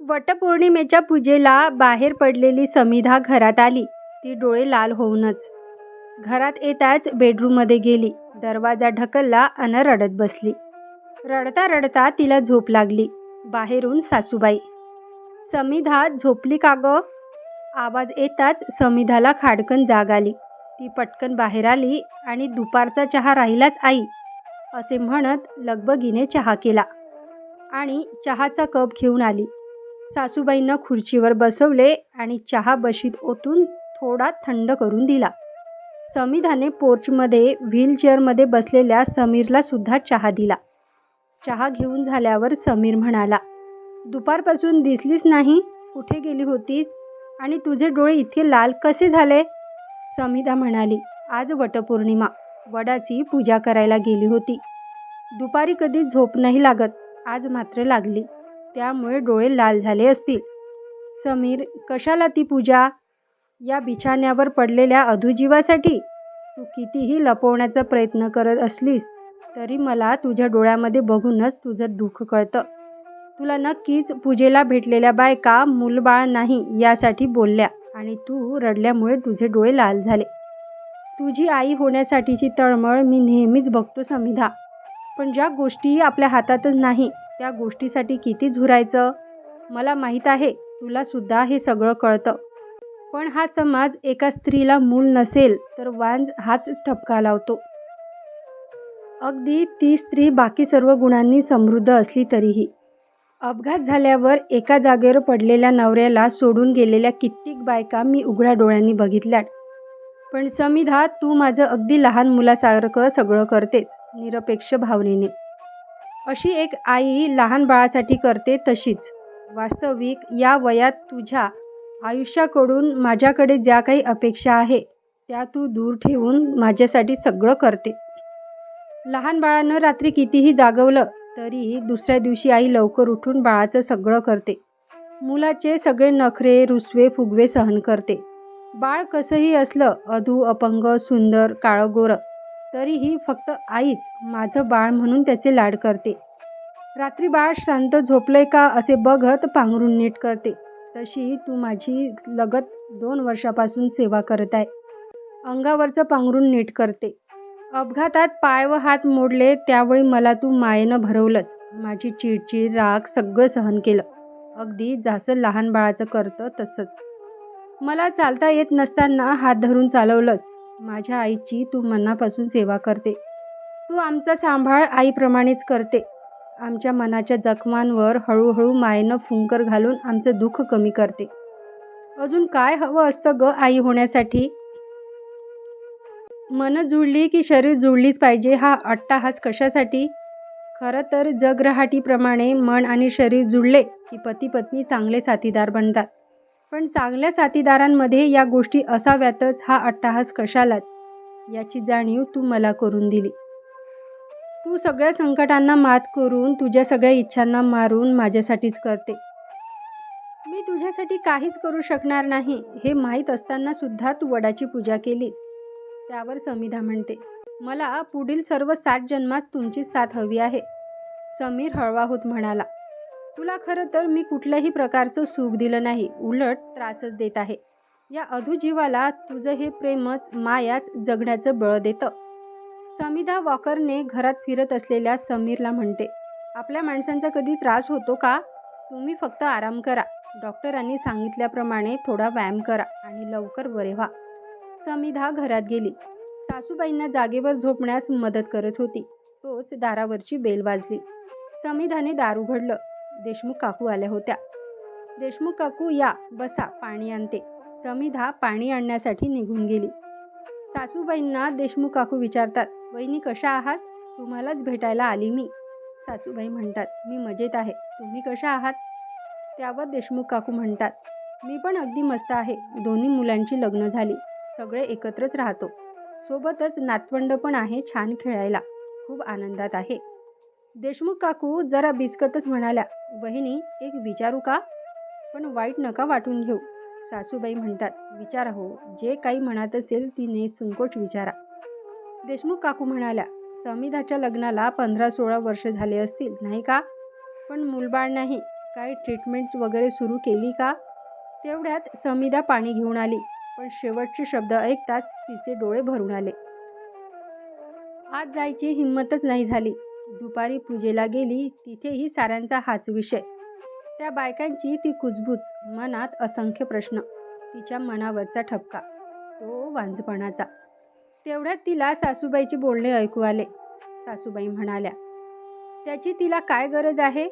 वटपौर्णिमेच्या पूजेला बाहेर पडलेली समिधा घरात आली. ती डोळे लाल होऊनच घरात येताच बेडरूममध्ये गेली. दरवाजा ढकलला अन रडत बसली. रडता रडता तिला झोप लागली. बाहेरून सासूबाई समिधा झोपली का ग? आवाज येताच समिधाला खाडकन जाग आली. ती पटकन बाहेर आली आणि दुपारचा चहा राहिलाच आई असे म्हणत लगबगीने चहा केला आणि चहाचा कप घेऊन आली. सासूबाईंना खुर्चीवर बसवले आणि चहा बशीत ओतून थोडा थंड करून दिला. समिधाने पोर्चमध्ये व्हीलचेअरमध्ये बसलेल्या समीरला सुद्धा चहा दिला. चहा घेऊन झाल्यावर समीर म्हणाला दुपारपासून दिसलीच नाही. कुठे गेली होतीस? आणि तुझे डोळे इतके लाल कसे झाले? समिधा म्हणाली आज वटपौर्णिमा. वडाची पूजा करायला गेली होती. दुपारी कधी झोप नाही लागत. आज मात्र लागली. त्यामुळे डोळे लाल झाले असतील. समीर कशाला ती पूजा? या बिछाण्यावर पडलेल्या अधुजीवासाठी? तू कितीही लपवण्याचा प्रयत्न करत असलीस तरी मला तुझ्या डोळ्यामध्ये बघूनच तुझं दुःख कळतं. तुला नक्कीच पूजेला भेटलेल्या बायका मूलबाळ नाही यासाठी बोलल्या आणि तू रडल्यामुळे तुझे डोळे लाल झाले. तुझी आई होण्यासाठीची तळमळ मी नेहमीच बघतो समिधा. पण ज्या गोष्टी आपल्या हातातच नाही त्या गोष्टीसाठी किती झुरायचं? मला माहीत आहे तुलासुद्धा हे सगळं कळतं. पण हा समाज एका स्त्रीला मूल नसेल तर वांज हाच ठपका लावतो. अगदी ती स्त्री बाकी सर्व गुणांनी समृद्ध असली तरीही. अपघात झाल्यावर एका जागेवर पडलेल्या नवऱ्याला सोडून गेलेल्या कित्येक बायका मी उघड्या डोळ्यांनी बघितल्यात. पण समिधा तू माझं अगदी लहान मुलासारखं सगळं करतेस निरपेक्ष भावनेने. अशी एक आई लहान बाळासाठी करते तशीच. वास्तविक या वयात तुझ्या आयुष्याकडून माझ्याकडे ज्या काही अपेक्षा आहे त्या तू दूर ठेवून माझ्यासाठी सगळं करते. लहान बाळानं रात्री कितीही जागवलं तरी दुसऱ्या दिवशी आई लवकर उठून बाळाचं सगळं करते. मुलाचे सगळे नखरे रुसवे फुगवे सहन करते. बाळ कसंही असलं अधू अपंग सुंदर काळं गोरं तरीही फक्त आईच माझं बाळ म्हणून त्याचे लाड करते. रात्री बाळ शांत झोपलंय का असे बघत पांघरून नीट करते. तशी तू माझी लगत दोन वर्षापासून सेवा करत आहे. अंगावरचं पांघरून नीट करते. अपघातात पाय व हात मोडले त्यावेळी मला तू मायेनं भरवलंस. माझी चिडचिड राग सगळं सहन केलं. अगदी जसं लहान बाळाचं करतं तसंच. मला चालता येत नसताना हात धरून चालवलंस. माझ्या आईची तू मनापासून सेवा करते. तू आमचा सांभाळ आईप्रमाणेच करते. आमच्या मनाच्या जखमांवर हळूहळू मायेनं फुंकर घालून आमचं दुःख कमी करते. अजून काय हवं असतं ग आई होण्यासाठी? मन जुळली की शरीर जुळलीच पाहिजे हा अट्टाहास कशासाठी? खरं तर जगरहाटीप्रमाणे मन आणि शरीर जुळले की पती पत्नी चांगले साथीदार बनतात. पण चांगल्या साथीदारांमध्ये या गोष्टी असाव्यातच हा अट्टाहास कशालाच? याची जाणीव तू मला करून दिली. तू सगळ्या संकटांना मात करून तुझ्या सगळ्या इच्छांना मारून माझ्यासाठीच करते. मी तुझ्यासाठी काहीच करू शकणार नाही हे माहीत असताना सुद्धा तू वडाची पूजा केलीस. त्यावर समिधा म्हणते मला पुढील सर्व सात जन्मात तुमची साथ हवी आहे. समीर हळवा होत म्हणाला तुला खरं तर मी कुठल्याही प्रकारचं सुख दिलं नाही. उलट त्रासच देत आहे. या अधुजीवाला तुझं हे प्रेमच मायाच जगण्याचं बळ देतं. समिधा वॉकरने घरात फिरत असलेल्या समीरला म्हणते आपल्या माणसांचा कधी त्रास होतो का? तुम्ही फक्त आराम करा. डॉक्टरांनी सांगितल्याप्रमाणे थोडा व्यायाम करा आणि लवकर बरे व्हा. समिधा घरात गेली. सासूबाईंना जागेवर झोपण्यास मदत करत होती. तोच दारावरची बेल वाजली. समिधाने दार उघडलं. देशमुख काकू आल्या होत्या. देशमुख काकू या बसा पाणी आणते. समिधा पाणी आणण्यासाठी निघून गेली. सासूबाईंना देशमुख काकू विचारतात वहिनी कशा आहात? तुम्हालाच भेटायला आली मी. सासूबाई म्हणतात मी मजेत आहे. तुम्ही कशा आहात? त्यावर देशमुख काकू म्हणतात मी पण अगदी मस्त आहे. दोन्ही मुलांची लग्न झाली. सगळे एकत्रच राहतो. सोबतच नातवंड पण आहे छान खेळायला. खूप आनंदात आहे. देशमुख काकू जरा बिचकतच म्हणाल्या वहिनी एक विचारू का? पण वाईट नका वाटून घेऊ. सासूबाई म्हणतात विचारा हो जे काही म्हणत असेल तिने संकोच विचारा. देशमुख काकू म्हणाल्या समिधाच्या लग्नाला पंधरा सोळा वर्ष झाले असतील नाही का? पण मूलबाळ नाही काय ट्रीटमेंट वगैरे सुरू केली का? तेवढ्यात समिधा पाणी घेऊन आली पण शेवटचे शब्द ऐकताच तिचे डोळे भरून आले. आज जायची हिंमतच नाही झाली. दुपारी पूजेला गेली तिथेही साऱ्यांचा हाच विषय. त्या बायकांची ती कुजबूज मनात असंख्य प्रश्न तिच्या मनावरचा ठपका तो वांजपणाचा. तेवढ्यात तिला सासूबाईचे बोलणे ऐकू आले. सासूबाई म्हणाल्या त्याची तिला काय गरज आहे?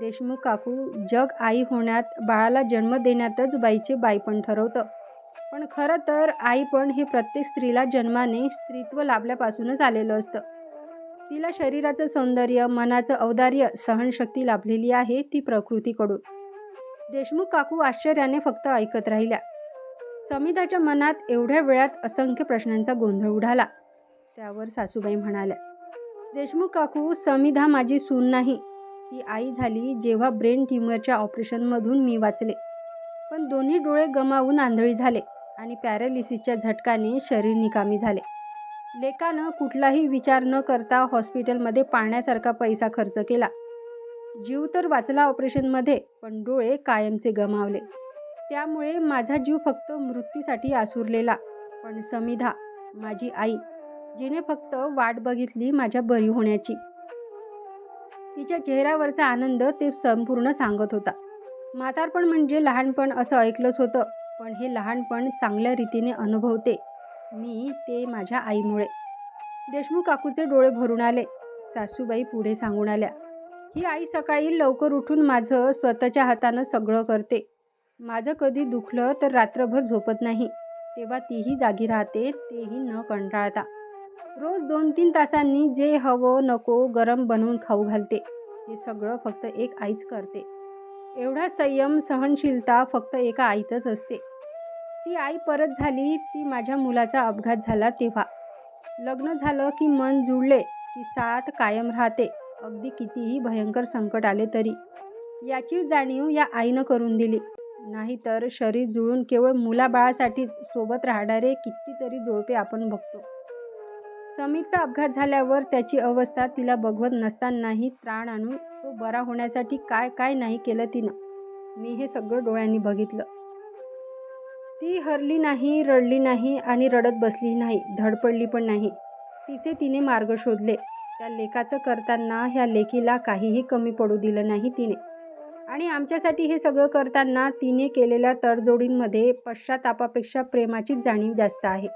देशमुख काकू जग आई होण्यात बाळाला जन्म देण्यातच बाईचे बाईपण ठरवतं. पण खरं तर आई पण हे प्रत्येक स्त्रीला जन्माने स्त्रीत्व लाभल्यापासूनच आलेलं असतं. तिला शरीराचं सौंदर्य मनाचं औदार्य सहनशक्ती लाभलेली आहे ती प्रकृतीकडून. देशमुख काकू आश्चर्याने फक्त ऐकत राहिल्या. समिताच्या मनात एवढ्या वेळात असंख्य प्रश्नांचा गोंधळ उडाला. त्यावर सासूबाई म्हणाल्या देशमुख काकू समिधा माझी सून नाही. ती आई झाली जेव्हा ब्रेन ट्युमरच्या ऑपरेशनमधून मी वाचले. पण दोन्ही डोळे गमावून आंधळी झाले आणि पॅरालिसिसच्या झटकाने शरीर निकामी झाले. लेकानं कुठलाही विचार न करता हॉस्पिटलमध्ये पाहण्यासारखा पैसा खर्च केला. जीव तर वाचला ऑपरेशनमध्ये पण डोळे कायमचे गमावले. त्यामुळे माझा जीव फक्त मृत्यूसाठी आसुरलेला. पण समिधा माझी आई जिने फक्त वाट बघितली माझ्या बरी होण्याची. तिच्या चेहऱ्यावरचा आनंद ते संपूर्ण सांगत होता. म्हातारपण म्हणजे लहानपण असं ऐकलंच होतं पण हे लहानपण चांगल्या रीतीने अनुभवते. मी ते माझ्या आईमुळे. देशमुख काकूचे डोळे भरून आले. सासूबाई पुढे सांगून आल्या ही आई सकाळी लवकर उठून माझं स्वतःच्या हातानं सगळं करते. माझं कधी दुखलं तर रात्रभर झोपत नाही. तेव्हा तीही जागी राहते तेही न कंटाळता. रोज दोन तीन तासांनी जे हवं नको गरम बनवून खाऊ घालते. हे सगळं फक्त एक आईच करते. एवढा संयम सहनशीलता फक्त एका आईतच असते. ती आई परत झाली ती माझ्या मुलाचा अपघात झाला तेव्हा. लग्न झालं की मन जुळले की साथ कायम राहते. अगदी कितीही भयंकर संकट आले तरी. याची जाणीव या आईनं करून दिली. नाहीतर शरीर जुळून केवळ मुलाबाळासाठीच सोबत राहणारे कितीतरी जोडपे आपण बघतो. समीरचा अपघात झाल्यावर त्याची अवस्था तिला बघवत नसतानाही त्राण आणून तो बरा होण्यासाठी काय काय नाही केलं तिनं. मी हे सगळं डोळ्यांनी बघितलं. ती हरली नाही रडली नाही आणि रडत बसली नाही धडपडली पण नाही. तिचे तिने मार्ग शोधले. त्या लेखाचं करताना ह्या लेखीला काहीही कमी पडू दिलं नाही तिने. आणि आमच्यासाठी हे सगळं करताना तिने केलेल्या तडजोडींमध्ये पश्चातापापेक्षा प्रेमाचीच जाणीव जास्त आहे.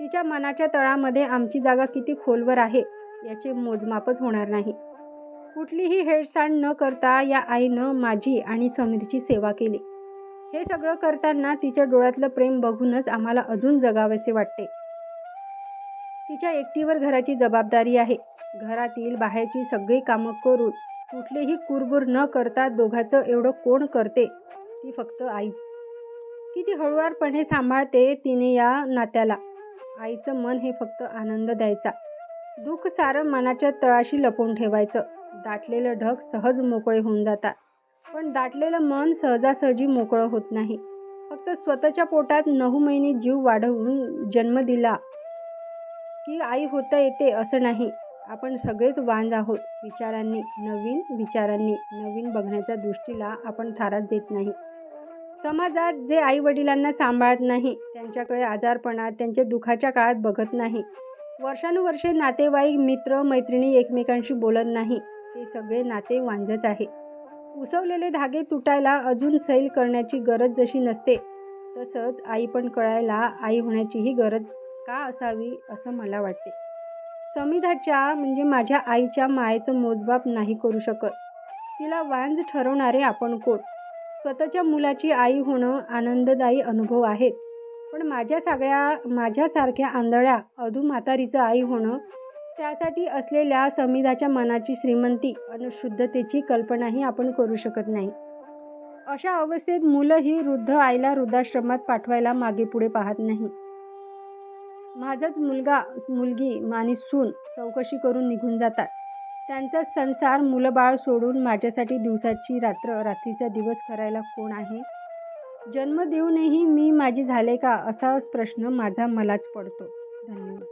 तिच्या मनाच्या तळामध्ये आमची जागा किती खोलवर आहे याचे मोजमापच होणार नाही. कुठलीही हेळसांड न करता या आईनं माझी आणि समीरची सेवा केली. हे सगळं करताना तिच्या डोळ्यातलं प्रेम बघूनच आम्हाला अजून जगावेसे वाटते. तिच्या एकटीवर घराची जबाबदारी आहे. घरातील बाहेरची सगळी कामं करून कुठलेही कुरबुर न करता दोघाचं एवढं कोण करते? ती फक्त आई. किती हळुवारपणे सांभाळते तिने या नात्याला. आईचं मन हे फक्त आनंद द्यायचा. दुःख सारं मनाच्या तळाशी लपवून ठेवायचं. दाटलेलं ढग सहज मोकळे होऊन जातात. पण दाटलेलं मन सहजासहजी मोकळं होत नाही. फक्त स्वतःच्या पोटात नऊ महिने जीव वाढवून जन्म दिला की आई होता येते असं नाही. आपण सगळेच वांज आहोत. विचारांनी नवीन विचारांनी नवीन बघण्याच्या दृष्टीला आपण थाराच देत नाही. समाजात जे आई वडिलांना सांभाळत नाही त्यांच्याकडे आजारपणात त्यांच्या दुःखाच्या काळात बघत नाही. वर्षानुवर्षे नातेवाईक मित्र मैत्रिणी एकमेकांशी बोलत नाही. ते सगळे नाते वांजत आहे. उसवलेले धागे तुटायला अजून सैल करण्याची गरज जशी नसते तसंच आई पण कळायला आई होण्याचीही गरज का असावी असं मला वाटते. समिधाच्या म्हणजे माझ्या आईच्या मायेचं मोजबाप नाही करू शकत. तिला वांज ठरवणारे आपण कोण? स्वतःच्या मुलाची आई होणं आनंददायी अनुभव आहेत. पण माझ्या सगळ्या माझ्यासारख्या आंधळ्या अधू म्हातारीचं आई होणं त्यासाठी असलेल्या समिधाच्या मनाची श्रीमंती आणि शुद्धतेची कल्पनाही आपण करू शकत नाही. अशा अवस्थेत मुलं ही वृद्ध आईला वृद्धाश्रमात पाठवायला मागे पुढे पाहत नाही. माझाच मुलगा मुलगी आणि सून चौकशी करून निघून जातात. त्यांचा संसार मुलंबाळ सोडून माझ्यासाठी दिवसाची रात्र रात्रीचा दिवस करायला कोण आहे? जन्म देऊनही मी माझी झाले का असा प्रश्न माझा मलाच पडतो. धन्यवाद.